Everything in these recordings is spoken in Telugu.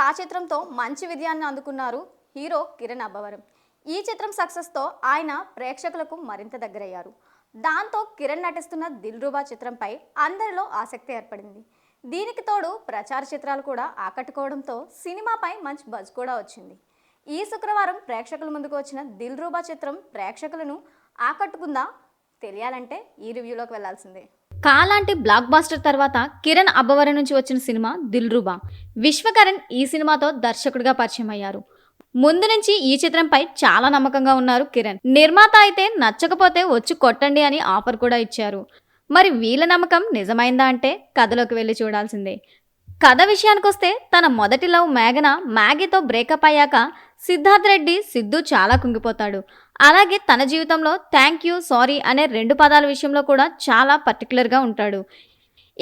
తా చిత్రంతో మంచి విజయాన్ని అందుకున్నారు హీరో కిరణ్ అబ్బవరం. ఈ చిత్రం సక్సెస్తో ఆయన ప్రేక్షకులకు మరింత దగ్గరయ్యారు. దాంతో కిరణ్ నటిస్తున్న దిల్రుబా చిత్రంపై అందరిలో ఆసక్తి ఏర్పడింది. దీనికి తోడు ప్రచార చిత్రాలు కూడా ఆకట్టుకోవడంతో సినిమాపై మంచి బజ్ కూడా వచ్చింది. ఈ శుక్రవారం ప్రేక్షకుల ముందుకు వచ్చిన దిల్రూబా చిత్రం ప్రేక్షకులను ఆకట్టుకుందా తెలియాలంటే ఈ రివ్యూలోకి వెళ్ళాల్సిందే. కాలాంటి బ్లాక్ బాస్టర్ తర్వాత కిరణ్ అబ్బవరం నుంచి వచ్చిన సినిమా దిల్రుబా. విశ్వకరణ్ ఈ సినిమాతో దర్శకుడిగా పరిచయం అయ్యారు. ముందు నుంచి ఈ చిత్రంపై చాలా నమ్మకంగా ఉన్నారు కిరణ్. నిర్మాత అయితే నచ్చకపోతే వచ్చి కొట్టండి అని ఆఫర్ కూడా ఇచ్చారు. మరి వీళ్ళ నమ్మకం నిజమైందా అంటే కథలోకి వెళ్ళి చూడాల్సిందే. కథ విషయానికొస్తే తన మొదటి లవ్ మేఘన మ్యాగీతో బ్రేకప్ అయ్యాక సిద్ధార్థ్ రెడ్డి సిద్ధు చాలా కుంగిపోతాడు. అలాగే తన జీవితంలో థ్యాంక్ యూ సారీ అనే రెండు పదాల విషయంలో కూడా చాలా పర్టికులర్గా ఉంటాడు.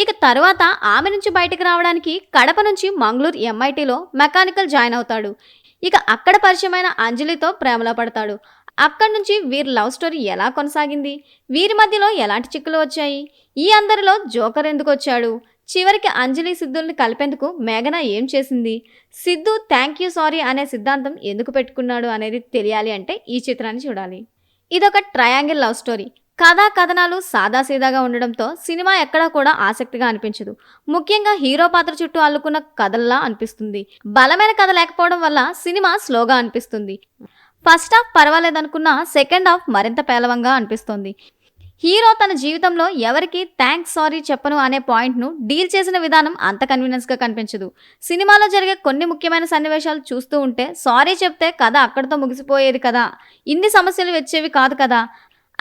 ఇక తర్వాత ఆమె నుంచి బయటకు రావడానికి కడప నుంచి మంగళూరు ఎంఐటీలో మెకానికల్ జాయిన్ అవుతాడు. ఇక అక్కడ పరిచయమైన అంజలితో ప్రేమలో పడతాడు. అక్కడి నుంచి వీరి లవ్ స్టోరీ ఎలా కొనసాగింది? వీరి మధ్యలో ఎలాంటి చిక్కులు వచ్చాయి? ఈ అందరిలో జోకర్ ఎందుకు వచ్చాడు? చివరికి అంజలి సిద్ధుల్ని కలిపేందుకు మేఘన ఏం చేసింది? సిద్ధు థ్యాంక్ యూ సారీ అనే సిద్ధాంతం ఎందుకు పెట్టుకున్నాడు అనేది తెలియాలి అంటే ఈ చిత్రాన్ని చూడాలి. ఇదొక ట్రయాంగిల్ లవ్ స్టోరీ కథా కథనాలు సాదాసీదాగా ఉండడంతో సినిమా ఎక్కడా కూడా ఆసక్తిగా అనిపించదు. ముఖ్యంగా హీరో పాత్ర చుట్టూ అల్లుకున్న కథల్లా అనిపిస్తుంది. బలమైన కథ లేకపోవడం వల్ల సినిమా స్లోగా అనిపిస్తుంది. ఫస్ట్ హాఫ్ పర్వాలేదనుకున్నా సెకండ్ హాఫ్ మరింత పేలవంగా అనిపిస్తుంది. హీరో తన జీవితంలో ఎవరికి థ్యాంక్స్ సారీ చెప్పను అనే పాయింట్ను డీల్ చేసిన విధానం అంత కన్వీనియన్స్గా కనిపించదు. సినిమాలో జరిగే కొన్ని ముఖ్యమైన సన్నివేశాలు చూస్తూ ఉంటే సారీ చెప్తే కథ అక్కడితో ముగిసిపోయేది కదా ఇన్ని సమస్యలు వచ్చేవి కాదు కదా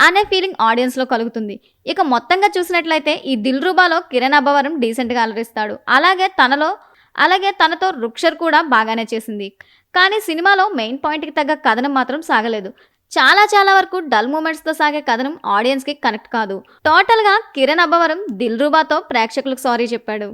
అనే ఫీలింగ్ ఆడియన్స్లో కలుగుతుంది. ఇక మొత్తంగా చూసినట్లయితే ఈ దిల్ రూబాలో కిరణ్ అబ్బవరం డీసెంట్గా అలరిస్తాడు. అలాగే తనలో అలాగే తనతో రుక్షర్ కూడా బాగానే చేసింది. కానీ సినిమాలో మెయిన్ పాయింట్కి తగ్గ కథనం మాత్రం సాగలేదు. చాలా చాలా వరకు డల్ మూమెంట్స్తో సాగే కథనం ఆడియన్స్కి కనెక్ట్ కాదు. టోటల్గా కిరణ్ అబ్బవరం దిల్ రూబాతో ప్రేక్షకులకు సారీ చెప్పాడు.